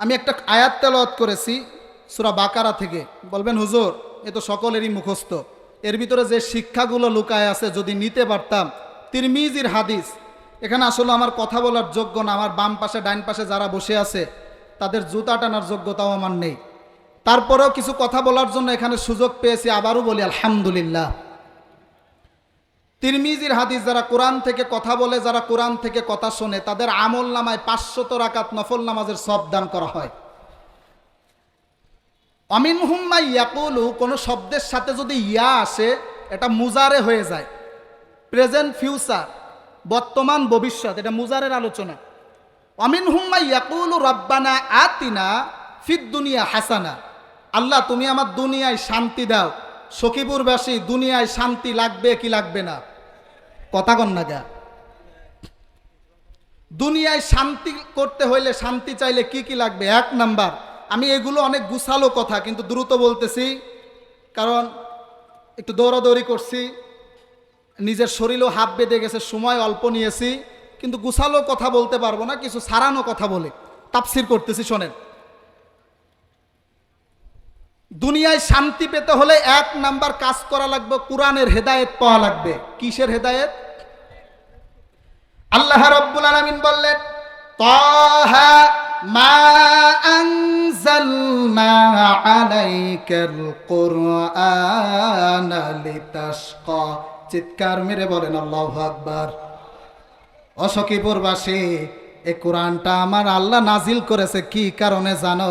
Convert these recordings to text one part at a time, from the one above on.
আমি একটা আয়াত তেলাওয়াত করেছি সুরা বাকারা থেকে। বলবেন, হুজুর, এ তো সকলেরই মুখস্থ। এর ভিতরে যে শিক্ষাগুলো লুকায় আছে, যদি নিতে পারতাম। তিরমিজির হাদিস, এখানে আসলে আমার কথা বলার যোগ্য না। আমার বাম পাশে, ডাইন পাশে যারা বসে আছে, তাদের জুতা টানার যোগ্যতাও আমার নেই। তারপরেও কিছু কথা বলার জন্য এখানে সুযোগ পেয়েছি, আবারও বলি, আলহামদুলিল্লাহ। তিরমিজির হাদিস যারা কোরআন থেকে কথা বলে, যারা কোরআন থেকে কথা শোনে, তাদের আমল নামায় পাঁচশত রাকাত নফল নামাজের সব দান করা হয়। অমিন হুম্মা ইয়াকুলু, কোনো শব্দের সাথে যদি ইয়া আসে, এটা মুজারে হয়ে যায়। প্রেজেন্ট, ফিউচার, বর্তমান, ভবিষ্যৎ, এটা মুজারের আলোচনা। অমিন হুম্মা ইয়াকুলু রব্বানা আতিনা ফিদ দুনিয়া হাসানা। আল্লাহ, তুমি আমার দুনিয়ায় শান্তি দাও। সখীপুরবাসী, দুনিয়ায় শান্তি লাগবে কি লাগবে না? কথা কন না গা। দুনিয়ায় শান্তি করতে হইলে শান্তি চাইলে কি কি লাগবে? এক নাম্বার, আমি এগুলো অনেক গুছালো কথা, কিন্তু দ্রুত বলতেছি, কারণ একটু দৌড়াদৌড়ি করছি, নিজের শরীরও হাফ বেঁধে গেছে, সময় অল্প নিয়েছি, কিন্তু গুছালো কথা বলতে পারব না, কিছু সারানো কথা বলে তাপসির করতেছি, শোনেন। দুনিয়ায় শান্তি পেতে হলে এক নাম্বার কাজ করা লাগবে, কোরআনের হেদায়েত পাওয়া লাগবে। কিসের হেদায়েত? আল্লাহ রব্বুল আলামিন বললেন, তাহা মা আনজালনা আলাইকাল কুরআন লিতাশকা। চিৎকার মেরে বলেন, আল্লাহু আকবার। অসখীপুরবাসী এই কোরআনটা আমার আল্লাহ নাজিল করেছে, কি কারণে জানো?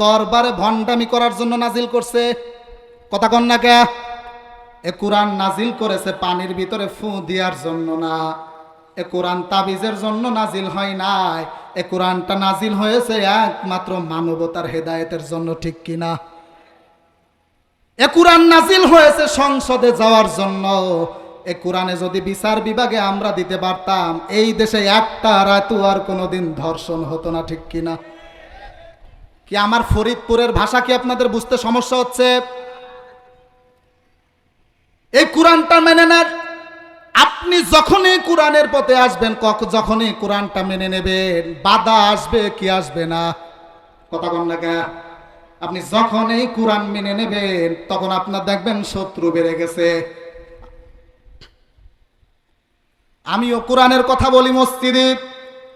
দরবারে ভণ্ডামি করার জন্য নাজিল করছে। কথা কন না কে? এ কোরআন নাজিল করেছে পানির ভিতরে ফু দেওয়ার জন্য না। এ কোরআন তাবিজের জন্য নাজিল হয় নাই। এ কোরআনটা নাজিল হয়েছে একমাত্র মানবতার হেদায়েতের জন্য, ঠিক কিনা এ কোরআন নাজিল হয়েছে সংসদে যাওয়ার জন্য। এ কোরআনে যদি বিচার বিভাগে আমরা দিতে পারতাম, এই দেশে একটা রাতু আর কোনোদিন ধর্ষণ হতো না, ঠিক কিনা? কি আমার ফরিদপুরের ভাষা কি আপনাদের বুঝতে সমস্যা হচ্ছে? এই কোরআনটা মেনে নেন। আপনি যখনই কোরআনের পথে আসবেন যখনই কোরআনটা মেনে নেবেন, বাধা আসবে কি আসবে না? কথা কন না? আপনি যখনই কোরআন মেনে নেবেন, তখন আপনার দেখবেন শত্রু বেড়ে গেছে। আমিও কোরআনের কথা বলি মসজিদে।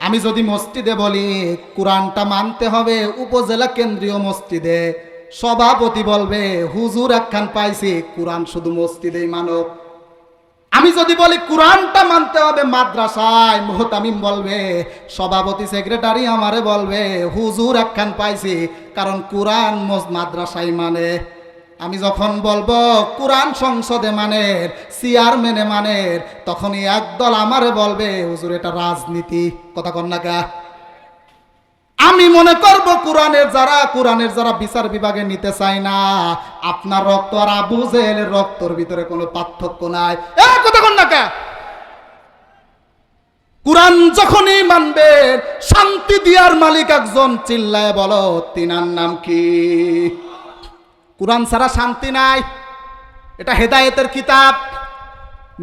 আমি যদি মসজিদে বলি, কোরআনটা মানতে হবে উপজেলা কেন্দ্রীয় মসজিদে। সভাপতি বলবে, হুজুর, একখান পাইছি, কোরআন শুধু মসজিদেই মানব। আমি যদি বলি, কোরআনটা মানতে হবে মাদ্রাসায়, মোহতামিম বলবে, সভাপতি সেক্রেটারি আমারে বলবে, হুজুর, একখান পাইছি, কারণ কোরআন মাদ্রাসায় মানে। আমি যখন বলব, কোরআন সংসদে মানের চেয়ারম্যানে মানের তখনই একদল আমারে বলবে, হুজুর, এটা রাজনীতি। কথা কন না গা আমি মনে করব কোরআনের যারা কোরআনের যারা বিচার বিভাগে নিতে চায় না, আপনার রক্ত আর আবু জেহেলের রক্তর ভিতরে কোনো পার্থক্য নাই। কথা কন না কে? কোরআন যখনই মানবে, শান্তি দিয়ার মালিক একজন চিল্লায় বলো, তিনার নাম কি? কোরআন ছাড়া শান্তি নাই। এটা হেদায়েতের কিতাব।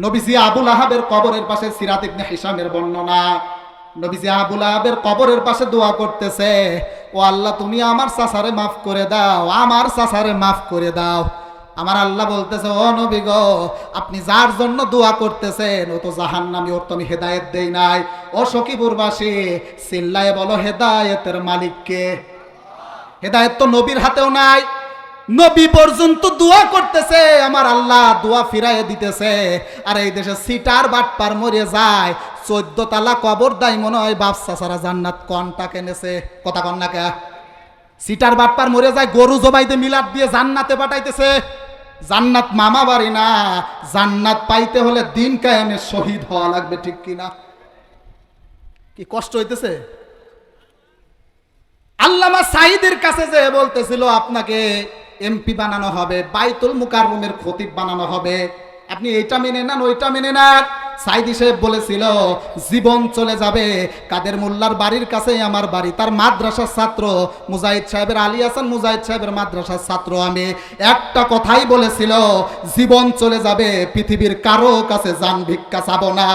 নবীজি আবুল আহাবের কবরের পাশে সিরাত ইবনে হিসামের বর্ণনা। নবীজি আবুল আহাবের কবরের পাশে দোয়া করতেছে, ও আল্লাহ, তুমি আমার চাচারে মাফ করে দাও, আমার চাচারে মাফ করে দাও। আমার আল্লাহ বলতেছে, ও নবী গো, আপনি যার জন্য দোয়া করতেছেন, ও তো জাহান নামি ওর তো আমি হেদায়েত দেই নাই। ও সকিপুরবাসী চিল্লায় বলো হেদায়েতের মালিককে। হেদায়েত তো নবীর হাতেও নাই নবী পর্যন্ত দোয়া করতেছে, আমার আল্লাহ দোয়া ফিরাইয়ে দিতেছে। আর এই দেশে সিটার বাটপার মরে যায় চোদ্দ তালা কবর দায় মনে হয় বাপসা সারা জান্নাত কনটা কেনেছে, কথা কন্যাকে সিটার বাটপার মরে যায়, গরু জবাইতে মিলাদ দিয়ে জান্নাতে পাঠাইতেছে। জান্নাত মামা বাড়ি না, জান্নাত পাইতে হলে দিন কায়েমে শহীদ হওয়া লাগবে, ঠিক কিনা? কি কষ্ট হইতেছে? আল্লামা সাইদের কাছে যে বলতেছিল আপনাকে এমপি বানানো হবে, বাইতুল মুকাররমের খতিব বানানো হবে। আপনি এইটা মেনে নেন, ওইটা মেনে নেন। সাইদি সাহেব বলেছিল, জীবন চলে যাবে। কাদের মোল্লার বাড়ির কাছেই আমার বাড়ি। তার মাদ্রাসার ছাত্র, মুজাহিদ সাহেবের আলী হাসান মুজাহিদ সাহেবের মাদ্রাসার ছাত্র আমি। একটা কথাই বলেছিল, জীবন চলে যাবে, পৃথিবীর কারও কাছে যান ভিক্ষা চাব না।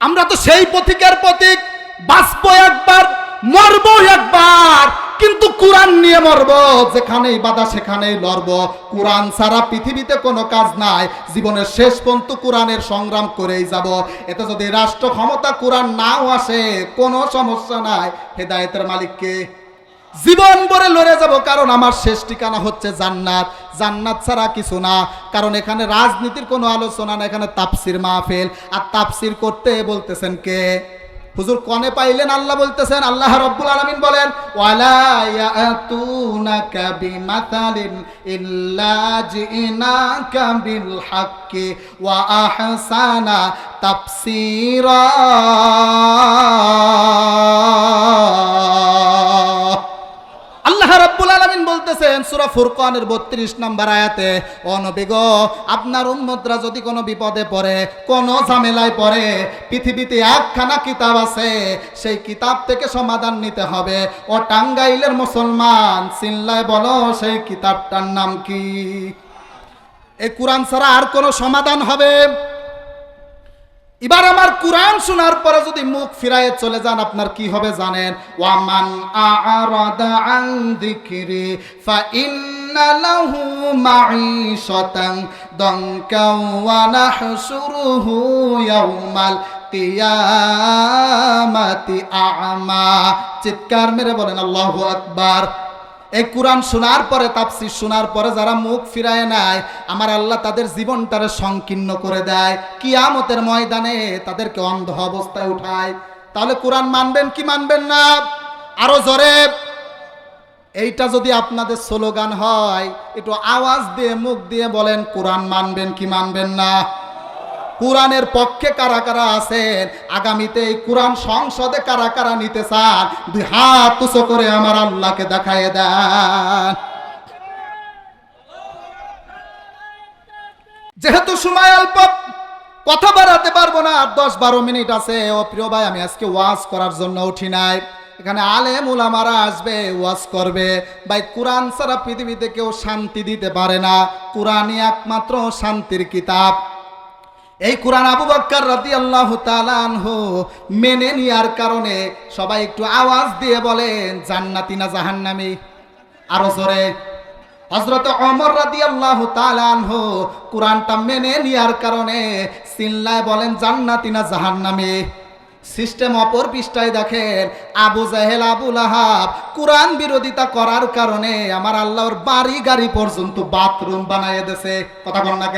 আমরা তো সেই পথিকের প্রতীক। বাঁচবো একবার, মরবো একবার। কিন্তু কোরআন নিয়ে মরবো, যেখানেই বাধা সেখানেই লড়বো। কোরআন ছাড়া পৃথিবীতে কোনো কাজ নাই। জীবনের শেষ পর্যন্ত কোরআনের সংগ্রাম করেই যাব। এতে যদি রাষ্ট্র ক্ষমতা কোরআন নাও আসে, কোনো সমস্যা নাই। হেদায়েতের মালিককে জীবন ভরে লড়ে যাব, কারণ আমার শেষ ঠিকানা হচ্ছে জান্নাত। জান্নাত ছাড়া কিছু না। কারণ এখানে রাজনীতির কোনো আলোচনা না এখানে তাপসির মাহফিল। আর তাপসির করতে বলতেছেন কে? হুজুর কনে পাইলেন? আল্লাহ বলতেছেন আল্লাহ রব্বুল আলমিন বলেন ওয়ালা আল্লাহ রাব্বুল আলামিন বলতেছেন, সূরা ফুরকানের 32 নম্বর আয়াতে, ও নবী গো, আপনার উম্মতরা যদি কোনো বিপদে পড়ে, কোনো ঝামেলায় পড়ে, পৃথিবীতে একখানা কিতাব আছে, সেই কিতাব থেকে সমাধান নিতে হবে। ও টাঙ্গাইলের মুসলমান চিল্লায় বলো, সেই কিতাবটার নাম কি? এই কোরআন ছাড়া আর কোনো সমাধান হবে? এবার আমার কোরআন শোনার পরে যদি মুখ ফিরায়ে চলে যান, আপনার কি হবে জানেন? ওয়ামান আরাদা আন যিকরি ফা ইন্না লাহু মাঈশাতান দানকা ওয়া নাহশুরুহু ইয়াউমাল কিয়ামাতি আ'মা। চিৎকার মেরে বলেন, আল্লাহু আকবার। এই কোরআন শোনার পরে, তাফসির শোনার পরে যারা মুখ ফিরায় নেয় আমার আল্লাহ তাদের জীবনটারে সংকীর্ণ করে দেয়। কিয়ামতের ময়দানে তাদেরকে অন্ধ অবস্থায় উঠায়। তাহলে কোরআন মানবেন কি মানবেন না? আরও জোরে। এইটা যদি আপনাদের স্লোগান হয়, একটু আওয়াজ দিয়ে, মুখ দিয়ে বলেন, কোরআন মানবেন কি মানবেন না? কোরআনের পক্ষে কারা কারা আছেন? আগামীতে এই কোরআন সংসদে কারা কারা নিতে চান? দুই হাত উঁচু করে আমার আল্লাহকে দেখায় দেন। যেহেতু সময় অল্প, কথা বাড়াতে পারব না, আর দশ বারো মিনিট আছে। ও প্রিয় ভাই, আমি আজকে ওয়াজ করার জন্য উঠি নাই। এখানে আলেম উলামারা আসবে, ওয়াজ করবে। ভাই, কোরআন ছাড়া পৃথিবীতে কেউ শান্তি দিতে পারে না। কোরআনই একমাত্র শান্তির কিতাব। এই কোরআন আবু বক্কর রাদি আল্লাহ মেনে নেওয়ার কারণে সবাই একটু আওয়াজ দিয়ে বলেন, জান্নাতি না জাহান্নামি? আরও জোরে হজরত অমর রাদি আল্লাহ তালানহু কোরআনটা মেনে নেওয়ার কারণে সিল্লায় বলেন, জান্নাতি না জাহান্নামি? সিস্টেম অপর পৃষ্ঠায় দেখেন, আবু জাহেল আবুল আহাব কোরআন বিরোধিতা করার কারণে আমার আল্লাহর বাড়ি গাড়ি পর্যন্ত বাথরুম বানাইয়ে দেছে। কথা কন না?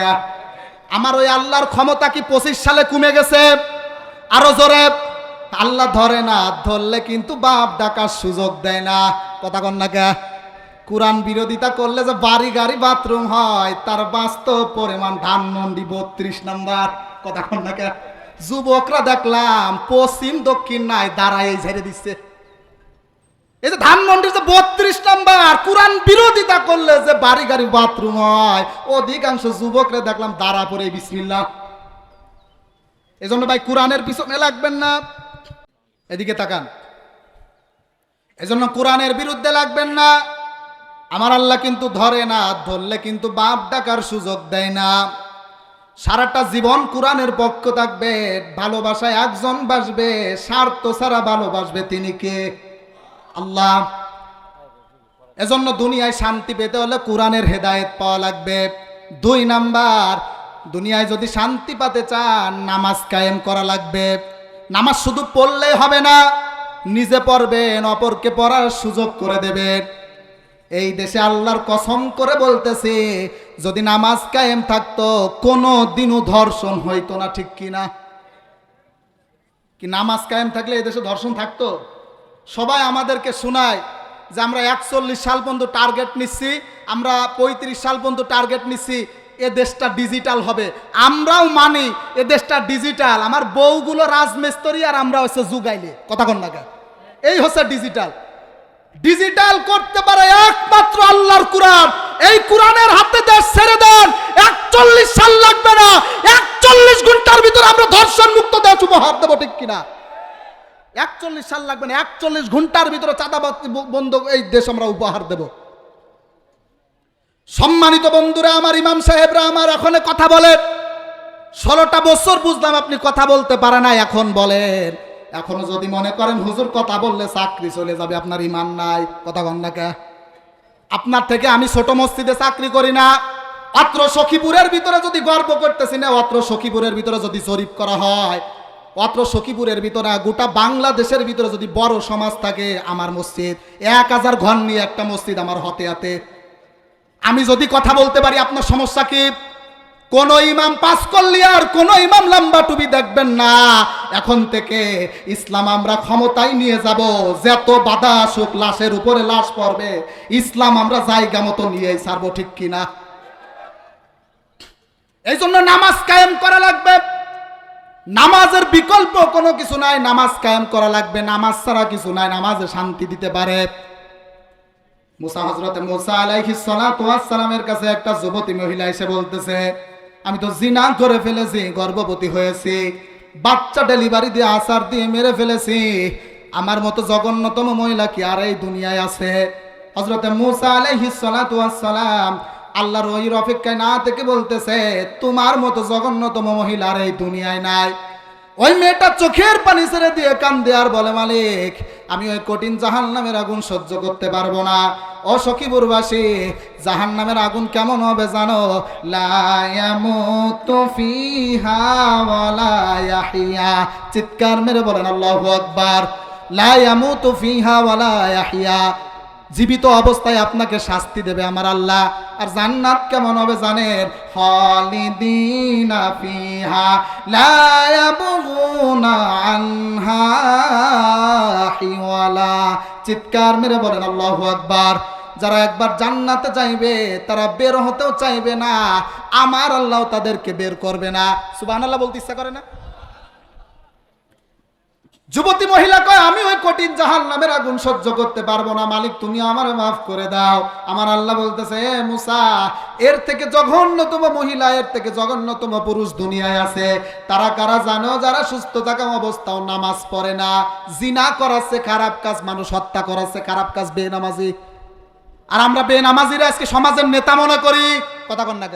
আমার ওই আল্লাহর ক্ষমতা কি পঁচিশ সালে কমে গেছে? আরও জোরে। আল্লাহ ধরে না, ধরলে কিন্তু বাপ ডাকার সুযোগ দেয় না। কথা কন না কোরআন বিরোধিতা করলে যে বাড়ি গাড়ি বাথরুম হয়, তার বাস্তব পরিমাণ ধানমন্ডি বত্রিশ নাম্বার। কথা কন না যুবকরা দেখলাম পশ্চিম দক্ষিণ নাই, দাঁড়ায় ঝেড়ে দিচ্ছে। এই যে ধানমন্ডির যে বত্রিশ নাম্বার, কোরআন বিরোধিতা করলে যে বাড়ি গাড়ি বাথরুম হয়, অধিকাংশ যুবকরা দেখলাম দাঁড়া পরে বিসমিল্লা এই জন্য ভাই কোরআনের পিছনে লাগবেন না। এদিকে তাকান। এজন্য কোরআনের বিরুদ্ধে লাগবেন না। আমার আল্লাহ কিন্তু ধরে না, ধরলে কিন্তু বাপ ডাকার সুযোগ দেয় না। সারাটা জীবন কোরআনের পক্ষ থাকবে, ভালোবাসায় একজন বাসবে, স্বার্থ ছাড়া ভালোবাসবে তিনি কে? আল্লাহ। এজন্য দুনিয়ায় শান্তি পেতে হলে কোরআনের হেদায়েত পাওয়া লাগবে। দুই নাম্বার, দুনিয়ায় যদি শান্তি পেতে চান, নামাজ কায়েম করা লাগবে। নামাজ শুধু পড়লেই হবে না, নিজে পড়বেন, অপরকে পড়ার সুযোগ করে দেবেন। এই দেশে আল্লাহর কসম করে বলতেছে, যদি নামাজ কায়েম থাকতো কোনো দিনও ধর্ষণ হইতো না, ঠিক কিনা? কি নামাজ কায়েম থাকলে এই দেশে ধর্ষণ থাকতো? সবাই আমাদেরকে শোনায় যে আমরা একচল্লিশ সাল পর্যন্ত টার্গেট নিচ্ছি, আমরা পঁয়ত্রিশ সাল পর্যন্ত টার্গেট নিচ্ছি, এ দেশটা ডিজিটাল হবে। আমরাও মানি এ দেশটা ডিজিটাল আমার বউগুলো রাজমিস্ত্রি আর আমরা হচ্ছে যুগাইলে। কথা কন লাগা এই হচ্ছে ডিজিটাল ডিজিটাল করতে পারে একমাত্র আল্লাহর কোরআন। এই কোরআনের হাতে দেশ ছেড়ে দেন। একচল্লিশ সাল লাগবে না। একচল্লিশ ঘণ্টার ভিতরে আমরা ধর্ষণ মুক্ত দেশ উপহার দেবো ঠিক কিনা? একচল্লিশ সাল লাগবে না, একচল্লিশ ঘণ্টার ভিতরে চাঁদাবাদ বন্ধ এই দেশ আমরা উপহার দেব। সম্মানিত বন্ধুরা, আমার ইমাম সাহেবরা আমার এখন কথা বলেন। ষোলোটা বছর বুঝলাম আপনি কথা বলতে পারে না এখন বলেন। এখনও যদি মনে করেন, হুজুর কথা বললে চাকরি চলে যাবে, আপনার ইমান নাই, কথা কন না কে? আপনার থেকে আমি ছোট মসজিদে চাকরি করি না। অত্র সখীপুরের ভিতরে যদি গর্ব করতেছি না, অত্র সখীপুরের ভিতরে যদি জরিপ করা হয় অত্র সখীপুরের ভিতরে গোটা বাংলাদেশের ভিতরে যদি বড় সমাজ থাকে আমার মসজিদ, এক হাজার ঘর নিয়ে একটা মসজিদ আমার হতে হাতে। আমি যদি কথা বলতে পারি, আপনার সমস্যা কি? কোন ইমাম পাস করলি আর কোন ইমাম লম্বা টুপি দেখবেন না। এখন থেকে ইসলাম আমরা ক্ষমতায় নিয়ে যাব, যত বাধা আসুক, লাশের উপরে লাশ পড়বে, ইসলাম আমরা জায়গা মতো নিয়ে ছাড়বো ঠিক কিনা? এই জন্য নামাজ কায়েম করা লাগবে। নামাজের বিকল্প কোনো কিছু নাই, নামাজ কায়েম করা লাগবে, নামাজ ছাড়া কিছু নাই, নামাজে শান্তি দিতে পারে। মুসা হজরতে মুসা ওয়াস সালামের কাছে একটা যুবতী মহিলা এসে বলতেছে, আমি তো জিনা করে ফেলেছি, গর্ভবতী হয়েছি, বাচ্চা ডেলিভারি দিয়ে আসার দিয়ে মেরে ফেলেছি, আমার মতো জঘন্যতম মহিলা কি আর এই দুনিয়ায় আছে? হজরতে মুসা ওয়াস সালাম আল্লাহর ওহির অপেক্ষায় না থেকে বলতেছে, তোমার মতো জঘন্যতম মহিলা আর এই দুনিয়ায় নাই। ওই মেয়েটা চোখের পানি ছেড়ে দিয়ে কান দেয়ার বলে, মালিক, আমি ওই কঠিন জাহান নামের আগুন সহ্য করতে পারব না। ও সখীপুরবাসী জাহান নামের আগুন কেমন হবে জানো? চিৎকার মেরে বলেন, আল্লাহু আকবার। লায়ামুতু ফিহা ওয়ালা ইয়াহিয়া। জীবিত অবস্থায় আপনাকে শাস্তি দেবে আমার আল্লাহ। আর জান্নাত কেমন হবে জানেন? আনহা চিৎকার মেরে বলেন, আল্লাহু আকবার। যারা একবার জান্নাতে চাইবে তারা বের হতেও চাইবে না। আমার আল্লাহ তাদেরকে বের করবে না। সুবহানাল্লাহ বলতে ইচ্ছা করে না? যুবতী মহিলা কয়, আমি ওই কঠিন জাহান নামের আগুন সহ্য করতে পারব না, মালিক, তুমি আমার মাফ করে দাও। আমার আল্লাহ বলতেছে, এ মুসা, এর থেকে জঘন্যতম মহিলা, এর থেকে জঘন্যতম পুরুষ দুনিয়ায় আছে। তারা কারা জানো? যারা সুস্থ থাকা অবস্থাও নামাজ পড়ে না। জিনা করাচ্ছে, খারাপ কাজ, মানুষ হত্যা করাচ্ছে, খারাপ কাজ, বেনামাজি। আর আমরা বেনামাজিরা আজকে সমাজের নেতা মনে করি। কথা কন না?